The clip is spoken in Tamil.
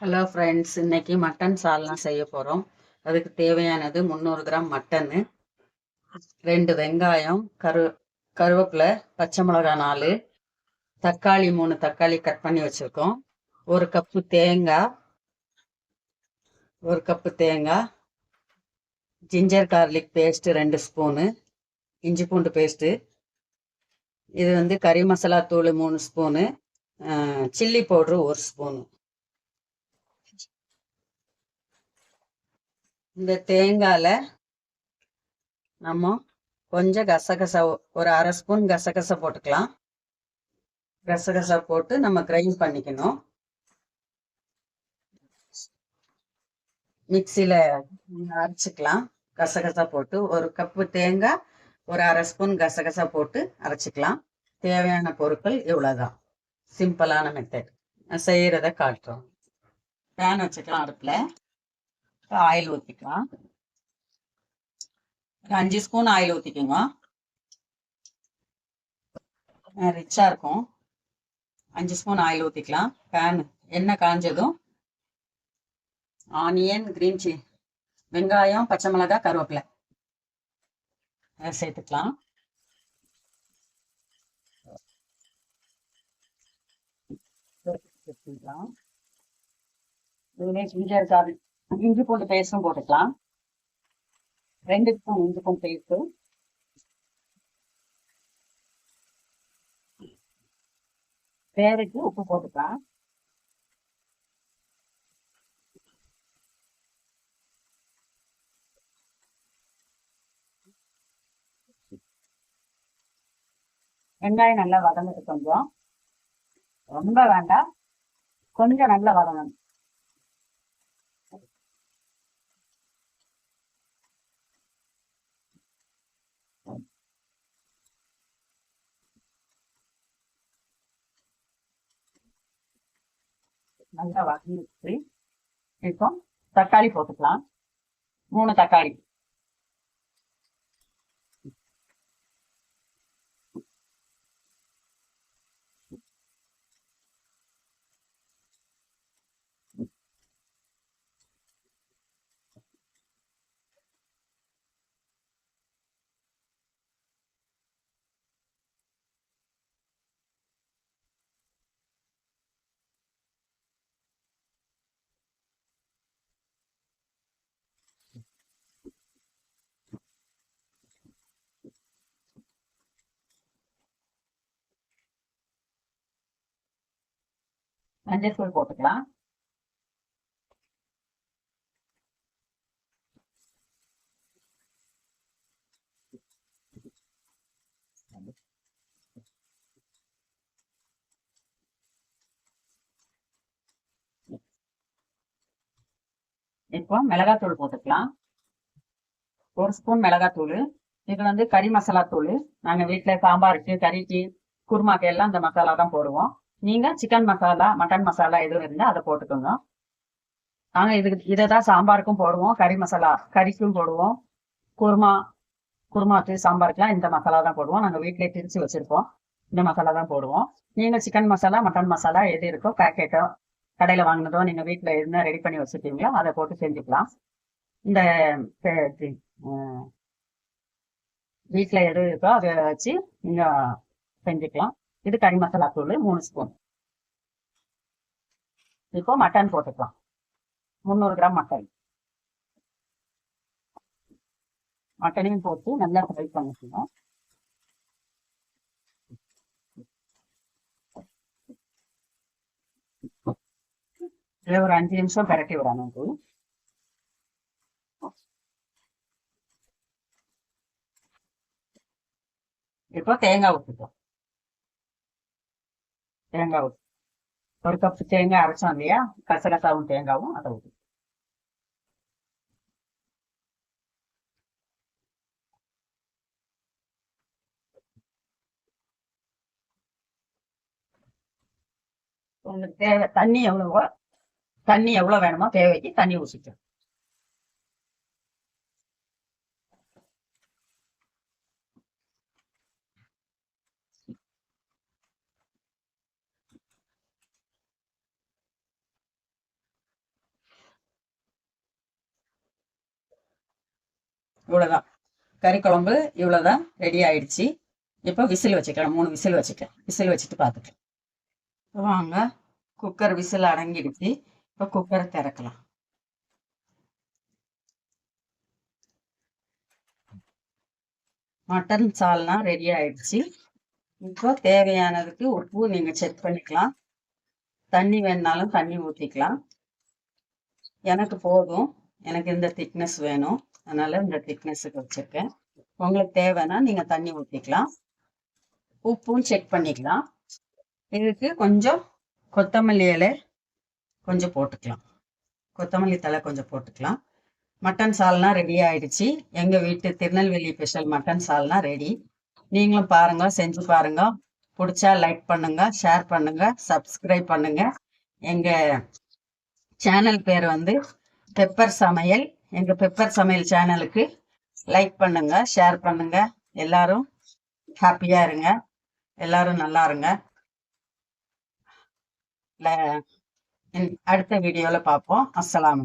ஹலோ ஃப்ரெண்ட்ஸ் இன்னைக்கு மட்டன் சால்னா செய்ய போகிறோம் அதுக்கு தேவையானது முந்நூறு கிராம் மட்டனு ரெண்டு வெங்காயம் கரு கருவேப்பிலை பச்சை மிளகாய் நாலு தக்காளி மூணு தக்காளி கட் பண்ணி வச்சுருக்கோம். ஒரு கப்பு தேங்காய் ஒரு கப்பு தேங்காய் ஜிஞ்சர் கார்லிக் பேஸ்ட்டு ரெண்டு ஸ்பூனு இஞ்சி பூண்டு பேஸ்ட்டு இது வந்து கறி மசாலா தூள் மூணு ஸ்பூனு சில்லி பவுட்ரு ஒரு ஸ்பூனு இந்த தேங்காயில் நம்ம கொஞ்சம் கசகசா ஒரு அரை ஸ்பூன் கசகசை போட்டுக்கலாம். கசகசா போட்டு நம்ம கிரைண்ட் பண்ணிக்கணும். மிக்சியில் அரைச்சிக்கலாம். கசகசா போட்டு ஒரு கப்பு தேங்காய் ஒரு அரை ஸ்பூன் கசகசா போட்டு அரைச்சிக்கலாம். தேவையான பொருட்கள் இவ்வளோதான் சிம்பிளான மெத்தட் செய்கிறத காட்டுறோம். பேன் வச்சுக்கலாம் அடுப்பில். ஆயில் ஊற்றிக்கலாம் ஒரு அஞ்சு ஸ்பூன் ஆயில் ஊற்றிக்கோங்க ரிச்சாக இருக்கும். அஞ்சு ஸ்பூன் ஆயில் ஊற்றிக்கலாம் பேன் எண்ணெய் காஞ்சதும் ஆனியன் கிரீன் சில்லி வெங்காயம் பச்சை மிளகாய் கருவேப்பிலை. அதை சேர்த்துக்கலாம். சேர்த்துக்கலாம். இதுலேயே ஜிஞ்சர் கார்லிக் இஞ்சி பூண்டு பேஸ்டும் போட்டுக்கலாம். ரெண்டு ஸ்பூன் இஞ்சி பூண்டு பேஸ்ட்டு. தேவைக்கு உப்பு போட்டுக்கலாம். வெங்காயம் நல்லா வதங்கிட்டு கொஞ்சம். ரொம்ப வேண்டாம். கொஞ்சம் நல்லா வதங்கணும். நல்லா வதங்கிடுச்சு இப்போ தக்காளி போட்டுக்கலாம். மூணு தக்காளி. மஞ்சள் தூள் போட்டுக்கலாம். இப்போ மிளகாத்தூள் போட்டுக்கலாம். ஒரு ஸ்பூன் மிளகாத்தூள் இது வந்து கறி மசாலா தூள். நாங்கள் வீட்டில் சாம்பாருக்கு கறிக்கு குருமாக்கு எல்லாம் இந்த மசாலா தான் போடுவோம். நீங்கள் சிக்கன் மசாலா மட்டன் மசாலா எதுவும் இருந்தால் அதை போட்டுக்கோங்க. நாங்கள் இதுக்கு இதை தான் சாம்பாருக்கும் போடுவோம். கறி மசாலா கறிக்கும் போடுவோம். குருமா குருமாக்கு சாம்பாருக்குலாம் இந்த மசாலா தான் போடுவோம். நாங்கள் வீட்டிலே திரிச்சு வச்சுருப்போம். இந்த மசாலா தான் போடுவோம். நீங்கள் சிக்கன் மசாலா மட்டன் மசாலா எது இருக்கோ பேக்கெட்டோ கடையில் வாங்கினதோ நீங்கள் வீட்டில் என்ன ரெடி பண்ணி வச்சுருக்கீங்களோ அதை போட்டு செஞ்சுக்கலாம். இந்த வீட்டில் எது இருக்கோ அதை வச்சு நீங்கள் செஞ்சுக்கலாம். இது கறி மசாலா தூள் மூணு ஸ்பூன் இப்போ மட்டன் போட்டுக்கலாம். முந்நூறு கிராம் மட்டன் மட்டனையும் போட்டு நல்லா ஃப்ரை பண்ணிக்கணும் இதில் ஒரு அஞ்சு நிமிஷம் பரட்டி விடணும் இப்போ தேங்காய் ஊற்றிட்டோம் தேங்காய் ஊற்றி ஒரு கப்பு தேங்காய் அரைச்சோம் இல்லையா கசகசாவும் தேங்காவும் அதை ஊற்றி உங்களுக்கு தேவை தண்ணி எவ்வளவோ தண்ணி எவ்வளோ வேணுமோ தேவைக்கு தண்ணி ஊற்றிக்கும் இவ்வளோதான் கறி குழம்பு இவ்வளோதான் ரெடி ஆயிடுச்சு. இப்போ விசில் வச்சுக்கலாம். மூணு விசில் வச்சுக்கலாம் விசில் வச்சுட்டு பார்த்துக்கலாம். வாங்க. குக்கர் விசில் அடங்கிடுச்சு. இப்போ குக்கரை திறக்கலாம். மட்டன் சால்னா ரெடி ஆயிடுச்சு. இப்போ தேவையானதுக்கு உப்பு நீங்கள் செக் பண்ணிக்கலாம். தண்ணி வேணாலும் தண்ணி ஊற்றிக்கலாம் எனக்கு போதும். எனக்கு இந்த திக்னஸ் வேணும். அதனால இந்த திக்னஸுக்கு வச்சுருக்கேன். உங்களுக்கு தேவைன்னா நீங்கள் தண்ணி ஊற்றிக்கலாம் உப்பும் செக் பண்ணிக்கலாம். இதுக்கு கொஞ்சம் கொத்தமல்லி இலை கொஞ்சம் போட்டுக்கலாம். கொத்தமல்லி தலை கொஞ்சம் போட்டுக்கலாம். மட்டன் சால்னா ரெடி ஆயிடுச்சு. எங்கள் வீட்டு Tirunelveli special mutton salna ready நீங்களும் பாருங்க செஞ்சு பாருங்க. பிடிச்சா லைக் பண்ணுங்க ஷேர் பண்ணுங்க சப்ஸ்கிரைப் பண்ணுங்க. எங்கள் சேனல் பேர் வந்து பெப்பர் சமையல் எங்கள் பெப்பர் சமையல் சேனலுக்கு லைக் பண்ணுங்க ஷேர் பண்ணுங்க. எல்லாரும் ஹாப்பியா இருங்க. எல்லாரும் நல்லா இருங்க. அடுத்த வீடியோல பார்ப்போம் அஸ்ஸலாமு